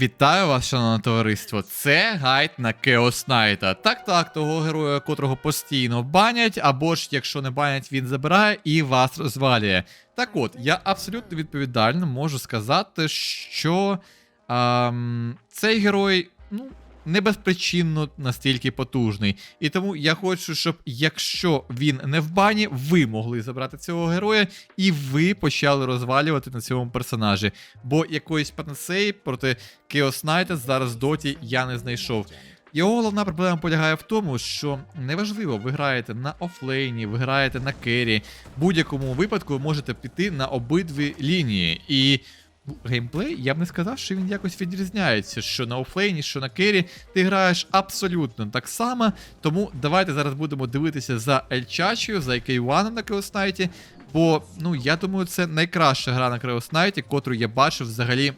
Вітаю вас, шановне товариство. Це гайд на Chaos Knight. Так, так, того героя, котрого постійно банять, або ж якщо не банять, він забирає і вас розвалює. Так от, я абсолютно відповідально можу сказати, що ем, цей герой, ну. Не безпричинно настільки потужний. І тому я хочу, щоб якщо він не в бані, ви могли забрати цього героя, і ви почали розвалювати на цьому персонажі. Бо якоїсь панацеї проти Chaos Knight зараз доті я не знайшов. Його головна проблема полягає в тому, що неважливо, ви граєте на офлейні, ви граєте на кері. В будь-якому випадку ви можете піти на обидві лінії. І геймплей, я б не сказав, що він якось відрізняється. Що на офлейні, що на кері, ти граєш абсолютно так само. Тому давайте зараз будемо дивитися за Ельчачою, за AK-1 на Knight, Бо, ну, я думаю, це найкраща гра на Knight, котру я бачив взагалі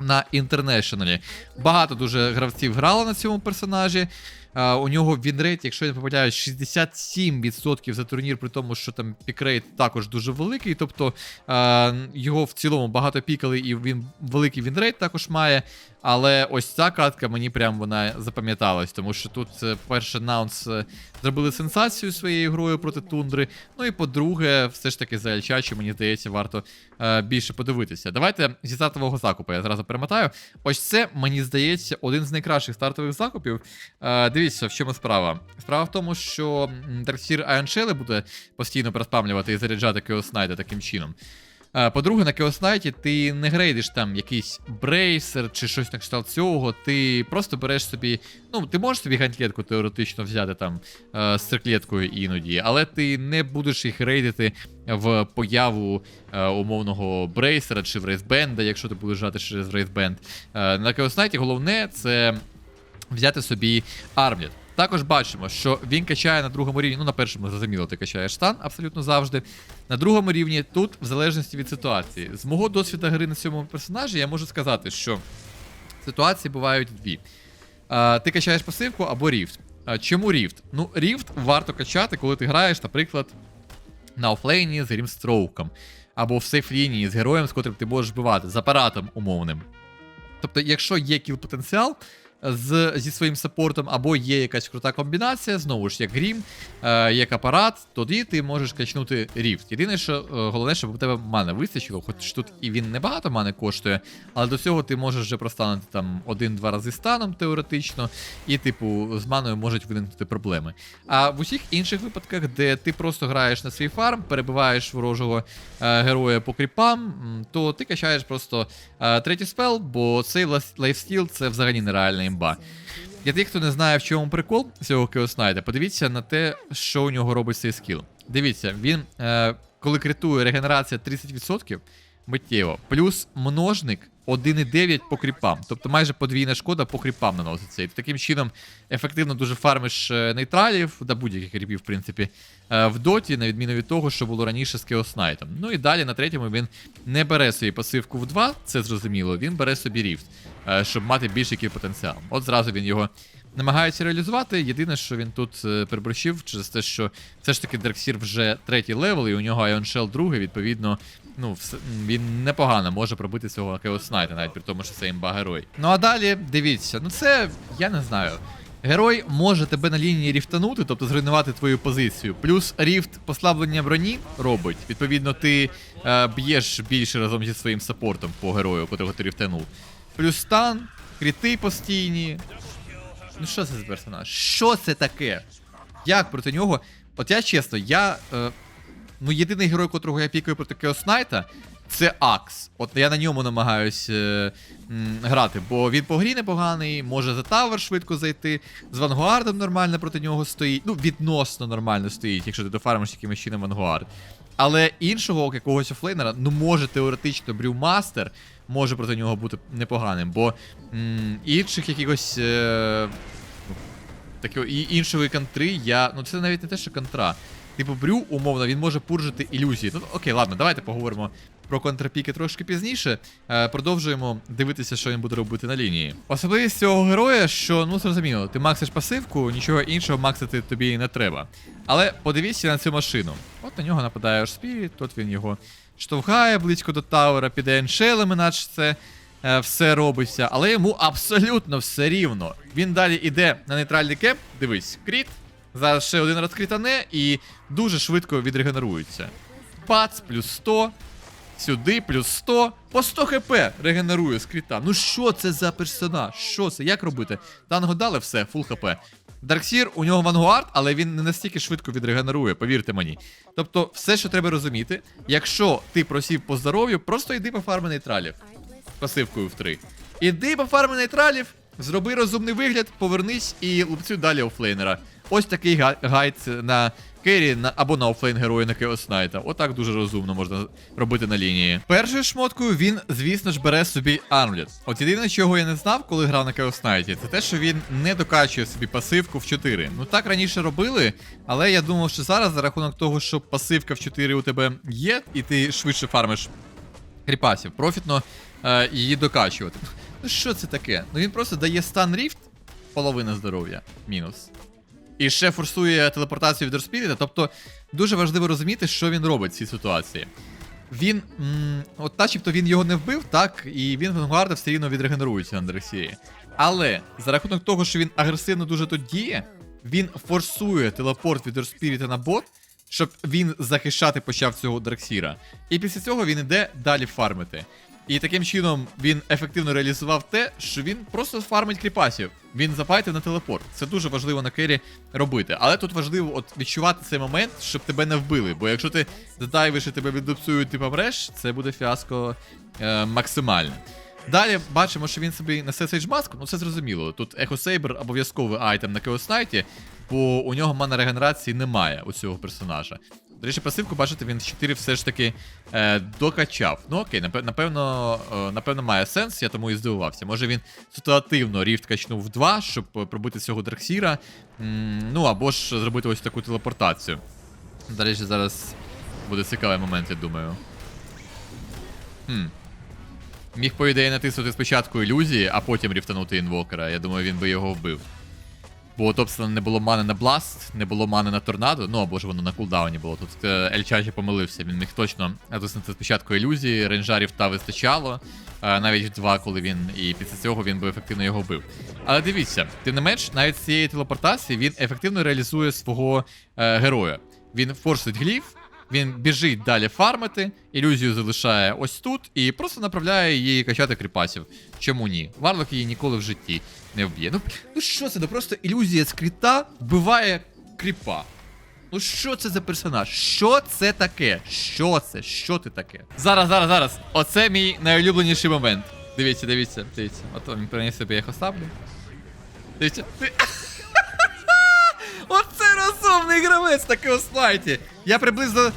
на інтернешналі. Багато дуже гравців грало на цьому персонажі. У нього вінрейт, якщо я не помиляюсь, 67% за турнір, при тому, що там пікрейт також дуже великий. Тобто його в цілому багато пікали, і він великий вінрейт також має. Але ось ця катка мені прям вона запам'яталась, тому що тут е, перше наунс е, зробили сенсацію своєю грою проти тундри. Ну і по-друге, все ж таки за Ельчачі, мені здається, варто е, більше подивитися. Давайте зі стартового закупу я зразу перемотаю. Ось це, мені здається, один з найкращих стартових закупів. Е, дивіться, в чому справа. Справа в тому, що Дарксір Айоншели буде постійно проспамлювати і заряджати Кеоснайда таким чином. По-друге, на Chaos Knight ти не грейдиш там якийсь брейсер чи щось на кшталт цього. Ти просто береш собі. Ну, ти можеш собі гантлетку теоретично взяти там з циклеткою іноді, але ти не будеш їх рейдити в появу умовного брейсера чи в рейсбенда, якщо ти будеш грати через рейсбенд. На Chaos Knight головне це взяти собі армлет. Також бачимо, що він качає на другому рівні. Ну, на першому зрозуміло, ти качаєш стан абсолютно завжди. На другому рівні тут, в залежності від ситуації. З мого досвіду гри на цьому персонажі, я можу сказати, що ситуації бувають дві. А, ти качаєш пасивку або ріфт. А, чому ріфт? Ну, ріфт варто качати, коли ти граєш, наприклад, на офлейні з грімстроуком. Або в сейф-лінії з героєм, з котрим ти можеш вбивати, з апаратом умовним. Тобто, якщо є кіл потенціал з, зі своїм саппортом, або є якась крута комбінація, знову ж як грім, е, як апарат, тоді ти можеш качнути ріфт. Єдине, що е, головне, щоб у тебе мани вистачило, хоч тут і він небагато мани коштує, але до цього ти можеш вже простанути там один-два рази станом теоретично, і, типу, з маною можуть виникнути проблеми. А в усіх інших випадках, де ти просто граєш на свій фарм, перебиваєш ворожого е, героя по кріпам, то ти качаєш просто е, третій спел, бо цей лайфстіл це взагалі нереальна імба. Для тих, хто не знає, в чому прикол цього Кеоснайда, подивіться на те, що у нього робить цей скіл. Дивіться, він, е, коли критує регенерація 30%, миттєво, плюс множник 1,9 по кріпам. Тобто майже подвійна шкода по кріпам наноситься. І таким чином ефективно дуже фармиш е, нейтралів, да будь-яких кріпів, в принципі, е, в доті, на відміну від того, що було раніше з Кеоснайтом. Ну і далі на третьому він не бере собі пасивку в 2, це зрозуміло, він бере собі ріфт, е, щоб мати більший кіл-потенціал. От зразу він його намагається реалізувати. Єдине, що він тут е, переборщив через те, що все ж таки Дарксір вже третій левел, і у нього Ion Shell другий, відповідно, ну, все, він непогано може пробити цього Chaos Knight, навіть при тому, що це імба герой. Ну а далі, дивіться, ну це, я не знаю. Герой може тебе на лінії ріфтанути, тобто зруйнувати твою позицію. Плюс ріфт послаблення броні робить. Відповідно, ти е, б'єш більше разом зі своїм саппортом по герою, котрого ти ріфтанув. Плюс стан, кріти постійні. Ну що це за персонаж? Що це таке? Як проти нього? От я чесно, я. Е, ну, єдиний герой, котрого я пікаю проти Кеоснайта, це Акс. От я на ньому намагаюсь е, м, грати, бо він по грі непоганий, може за тавер швидко зайти. З Вангуардом нормально проти нього стоїть. Ну, відносно нормально стоїть, якщо ти дофармиш якимось чином Вангуард. Але іншого якогось офлейнера, ну може теоретично Брюмастер може проти нього бути непоганим, бо м, інших якихось. Е, такого і іншої контри я. Ну це навіть не те, що контра. Типу, брю, умовно, він може пуржити ілюзії. Ну, окей, ладно, давайте поговоримо про контрпіки трошки пізніше. Е, продовжуємо дивитися, що він буде робити на лінії. Особливість цього героя, що, ну зрозуміло, ти максиш пасивку, нічого іншого максити тобі не треба. Але подивіться на цю машину. От на нього нападає Спіріт, тут він його штовхає близько до Тауера, піде еншелем, наче це е, все робиться, але йому абсолютно все рівно. Він далі іде на нейтральний кеп, дивись, кріт. Зараз ще один раз крітане і дуже швидко відрегенерується. Пац, плюс 100. Сюди, плюс 100. По 100 хп регенерує з кріта. Ну що це за персонаж? Що це? Як робити? Танго дали все, фул хп. Дарксір, у нього вангуард, але він не настільки швидко відрегенерує, повірте мені. Тобто, все, що треба розуміти, якщо ти просів по здоров'ю, просто йди по фармі нейтралів пасивкою в 3. Іди по фармі нейтралів, зроби розумний вигляд, повернись і лупцю далі офлейнера. Ось такий гайд на керрі або на офлейн герої на Knight. Отак дуже розумно можна робити на лінії. Першою шмоткою він, звісно ж, бере собі Armlet. От єдине, чого я не знав, коли грав на Knight, це те, що він не докачує собі пасивку в 4. Ну так раніше робили, але я думав, що зараз за рахунок того, що пасивка в 4 у тебе є, і ти швидше фармиш кріпасів, профітно е, її докачувати. Ну що це таке? Ну він просто дає стан ріфт, половина здоров'я, мінус. І ще форсує телепортацію від Дорспіріта. Тобто дуже важливо розуміти, що він робить в цій ситуації. Він, м, от начебто він його не вбив, так, і він Венгуарда все рівно відрегенерується на Дерексії. Але за рахунок того, що він агресивно дуже тут діє, він форсує телепорт від Дорспіріта на бот, щоб він захищати почав цього Драксіра. І після цього він іде далі фармити. І таким чином він ефективно реалізував те, що він просто фармить кріпасів. Він запайтив на телепорт. Це дуже важливо на кері робити. Але тут важливо от відчувати цей момент, щоб тебе не вбили. Бо якщо ти задайвиш і тебе віддупцюють, ти помреш, це буде фіаско е, максимальне. Далі бачимо, що він собі несе Mask, ну це зрозуміло. Тут Saber обов'язковий айтем на Knight, бо у нього мана регенерації немає у цього персонажа. До речі, пасивку, бачите, він 4 все ж таки е, докачав. Ну окей, напевно, е, напевно, має сенс, я тому і здивувався. Може він ситуативно ріфт качнув в 2, щоб пробити цього Драксіра. М, ну або ж зробити ось таку телепортацію. До речі, зараз буде цікавий момент, я думаю. Хм. Міг, по ідеї, натиснути спочатку ілюзії, а потім ріфтанути інвокера. Я думаю, він би його вбив. Бо у Топсона не було мани на Бласт, не було мани на торнадо, ну або ж воно на кулдауні було. Тут е, Ельчачі помилився, він міг точно натиснути спочатку ілюзії, рейнджарів та вистачало, е, навіть два, коли він, і після цього він би ефективно його бив. Але дивіться, тим не менш, навіть з цієї телепортації він ефективно реалізує свого е, героя. Він форсить гліф, він біжить далі фармити, ілюзію залишає ось тут і просто направляє її качати кріпасів. Чому ні? Варлок її ніколи в житті не вб'є. Ну, ну що це? Ну просто ілюзія з кріта вбиває кріпа. Ну що це за персонаж? Що це таке? Що це? Що ти таке? Зараз, зараз, зараз. Оце мій найулюбленіший момент. Дивіться, дивіться, дивіться. Ото він приніс собі їх оставлю. Дивіться. Розумний гравець на Кеослайті. Я приблизно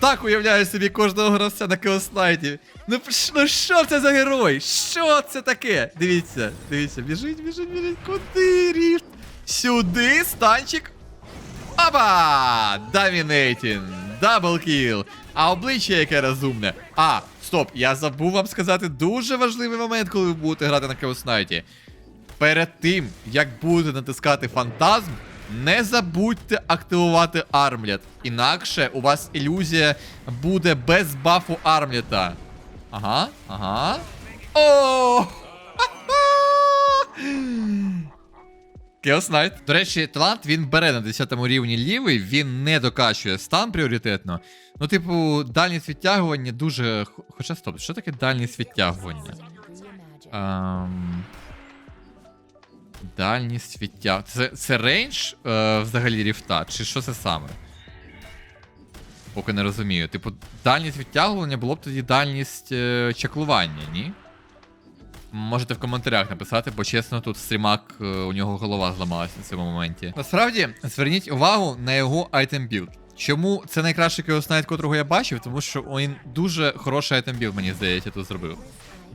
так уявляю собі кожного гравця на Кеослайті. Ну ну що це за герой? Що це таке? Дивіться, дивіться, біжить, біжить, біжить. Куди ріфт? Сюди, станчик. Опа! Домінейтін! Даблкіл! А обличчя яке розумне. А, стоп, я забув вам сказати дуже важливий момент, коли ви будете грати на Кеоснайті. Перед тим, як будете натискати фантазм, не забудьте активувати армлет. Інакше у вас ілюзія буде без бафу армлета. Ага, ага. О! Chaos Knight. До речі, талант він бере на 10 рівні лівий, він не докачує стан пріоритетно. Ну, типу, дальність відтягування дуже. Хоча стоп, що таке дальність відтягування? Ем... Дальність відтягування. Це, це рейндж е, взагалі ріфта, чи що це саме? Поки не розумію. Типу, дальність відтягування було б тоді дальність е, чаклування, ні? Можете в коментарях написати, бо чесно, тут стрімак, е, у нього голова зламалась на цьому моменті. Насправді, зверніть увагу на його айтем білд. Чому це найкращий Knight, котрого я бачив? Тому що він дуже хороший айтем білд, мені здається, тут зробив.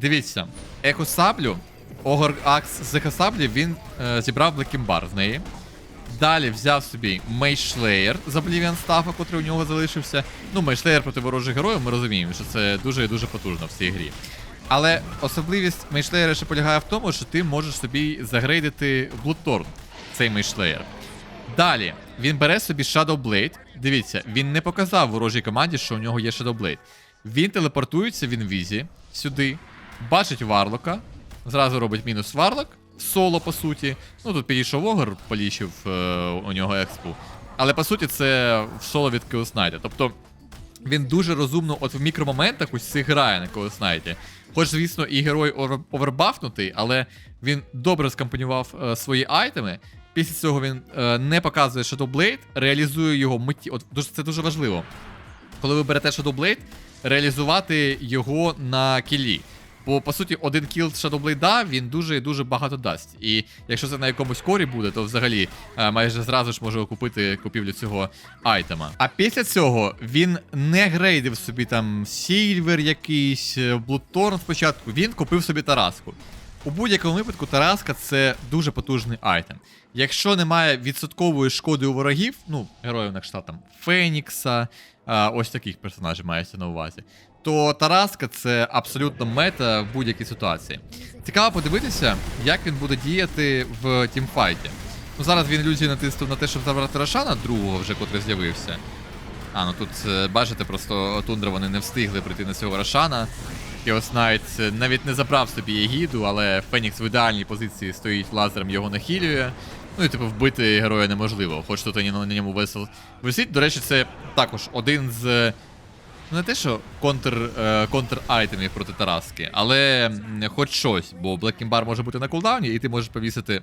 Дивіться, Ехо Саблю, Огор Акс з він е, зібрав Блекімбар з неї. Далі взяв собі Мейшлеєр з Oblivion стафа, котрий у нього залишився. Ну, Мейшлеєр проти ворожих героїв, ми розуміємо, що це дуже і дуже потужно в цій грі. Але особливість Мейшлеєра ще полягає в тому, що ти можеш собі загрейдити Bloodthorn, цей Мейшлеєр. Далі він бере собі Shadow Blade. Дивіться, він не показав ворожій команді, що у нього є Shadow Blade. Він телепортується в інвізі сюди. бачить Варлока, зразу робить мінус Варлок, соло, по суті. Ну тут підійшов Огр, полічив е, у нього експу. Але по суті, це в соло від Кеоснайта. Тобто він дуже розумно, от в мікромоментах ось цих грає на Кеоснайті. Хоч, звісно, і герой овербафнутий, але він добре скомпонував е, свої айтеми. Після цього він е, не показує Shadow Blade, реалізує його митті. От це дуже важливо. Коли ви берете Shadow Blade, реалізувати його на кілі. Бо по суті, один кіл Blade, він дуже дуже багато дасть. І якщо це на якомусь корі буде, то взагалі е, майже зразу ж може окупити купівлю цього айтема. А після цього він не грейдив собі там Сільвер якийсь, Блудторн спочатку. Він купив собі Тараску. У будь-якому випадку Тараска це дуже потужний айтем. Якщо немає відсоткової шкоди у ворогів, ну, героїв на кшталт там Фенікса, ось таких персонажів мається на увазі, то Тараска це абсолютно мета в будь-якій ситуації. Цікаво подивитися, як він буде діяти в тімфайті. Ну зараз він ілюзії натиснув на те, щоб забрати Рошана, другого вже, котрий з'явився. А, ну тут, е, бачите, просто Тундра вони не встигли прийти на цього Рошана. Chaos Knight е, навіть не забрав собі Егіду, але Фенікс в ідеальній позиції стоїть лазером, його нахилює. Ну і типу вбити героя неможливо, хоч тут на ньому весел висить. До речі, це також один з. е, Ну, не те, що контр, е, контр-айтемів проти Тараски, але хоч щось, бо Black може бути на кулдауні, і ти можеш повісити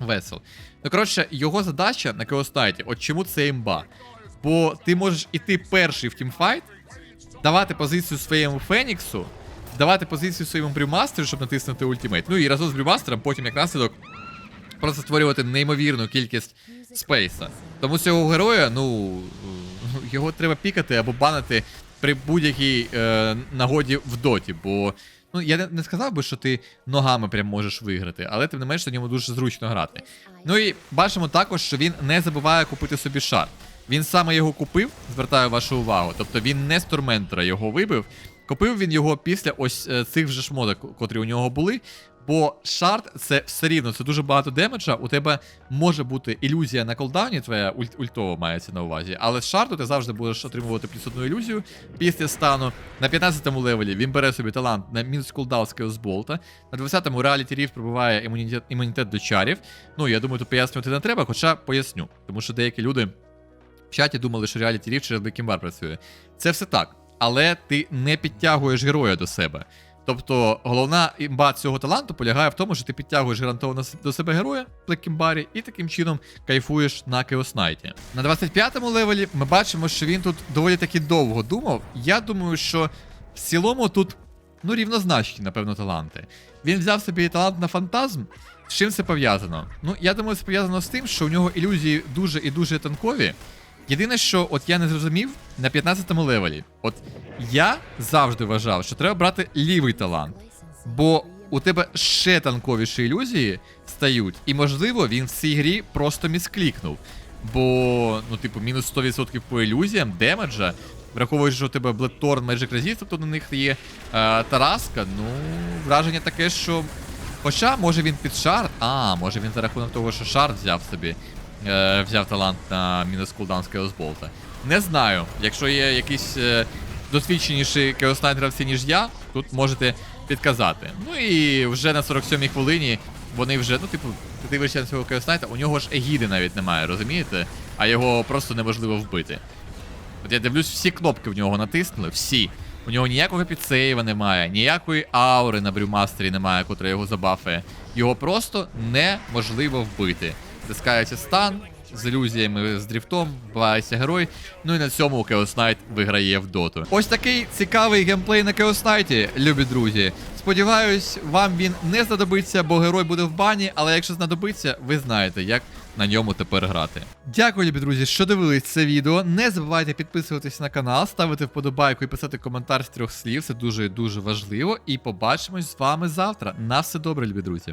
весел. Ну, коротше, його задача на Knight, от чому це імба? Бо ти можеш іти перший в тімфайт, давати позицію своєму Феніксу, давати позицію своєму брюмастеру, щоб натиснути ультимейт. Ну і разом з брюмастером потім як наслідок просто створювати неймовірну кількість спейса. Тому цього героя, ну, його треба пікати або банити при будь-якій е, нагоді в доті, бо. Ну, я не, сказав би, що ти ногами прям можеш виграти, але тим не менш на ньому дуже зручно грати. Ну і бачимо також, що він не забуває купити собі шар. Він саме його купив, звертаю вашу увагу. Тобто він не з Торментера його вибив. Купив він його після ось е, цих вже шмоток, котрі у нього були. Бо шарт це все рівно, це дуже багато демеджа. У тебе може бути ілюзія на колдауні, твоя ульт, ультова мається на увазі. Але з шарту ти завжди будеш отримувати плюс одну ілюзію після стану. На 15-му левелі він бере собі талант на мінус кулдаун з Болта. На 20-му реаліті рів прибуває імунітет, імунітет до чарів. Ну, я думаю, тут пояснювати не треба, хоча поясню. Тому що деякі люди в чаті думали, що реаліті рів через Бекімбар працює. Це все так. Але ти не підтягуєш героя до себе. Тобто головна імба цього таланту полягає в тому, що ти підтягуєш гарантовано до себе героя в Блекімбарі і таким чином кайфуєш на Кеоснайті. На 25-му левелі ми бачимо, що він тут доволі таки довго думав. Я думаю, що в цілому тут ну рівнозначні, напевно, таланти. Він взяв собі талант на фантазм. З чим це пов'язано? Ну, я думаю, це пов'язано з тим, що у нього ілюзії дуже і дуже танкові. Єдине, що от я не зрозумів на 15-му левелі. От я завжди вважав, що треба брати лівий талант. Бо у тебе ще танковіші ілюзії стають, і можливо він в цій грі просто місклікнув. Бо, ну, типу, мінус 100% по ілюзіям, демеджа. Враховуючи, що у тебе Bloodthorn, Magic Resist, тобто на них є е, Тараска, ну, враження таке, що. Хоча, може він під шарт. А, може він за рахунок того, що шарт взяв собі. Е, взяв талант на мінус кулдаун з Bolt. Не знаю. Якщо є якісь е, досвідченіші Knight гравці, ніж я, тут можете підказати. Ну і вже на 47-й хвилині вони вже, ну, типу, ти дивишся на цього Knight, у нього ж егіди навіть немає, розумієте? А його просто неможливо вбити. От я дивлюсь, всі кнопки в нього натиснули, всі. У нього ніякого підсейва немає, ніякої аури на брюмастері немає, котра його забафає. Його просто неможливо вбити. Тискається стан з ілюзіями, з дріфтом, вбивається герой. Ну і на цьому Chaos Knight виграє в доту. Ось такий цікавий геймплей на Chaos Knight, любі друзі. Сподіваюсь, вам він не знадобиться, бо герой буде в бані, але якщо знадобиться, ви знаєте, як на ньому тепер грати. Дякую, любі друзі, що дивились це відео. Не забувайте підписуватись на канал, ставити вподобайку і писати коментар з трьох слів. Це дуже дуже важливо. І побачимось з вами завтра. На все добре, любі друзі.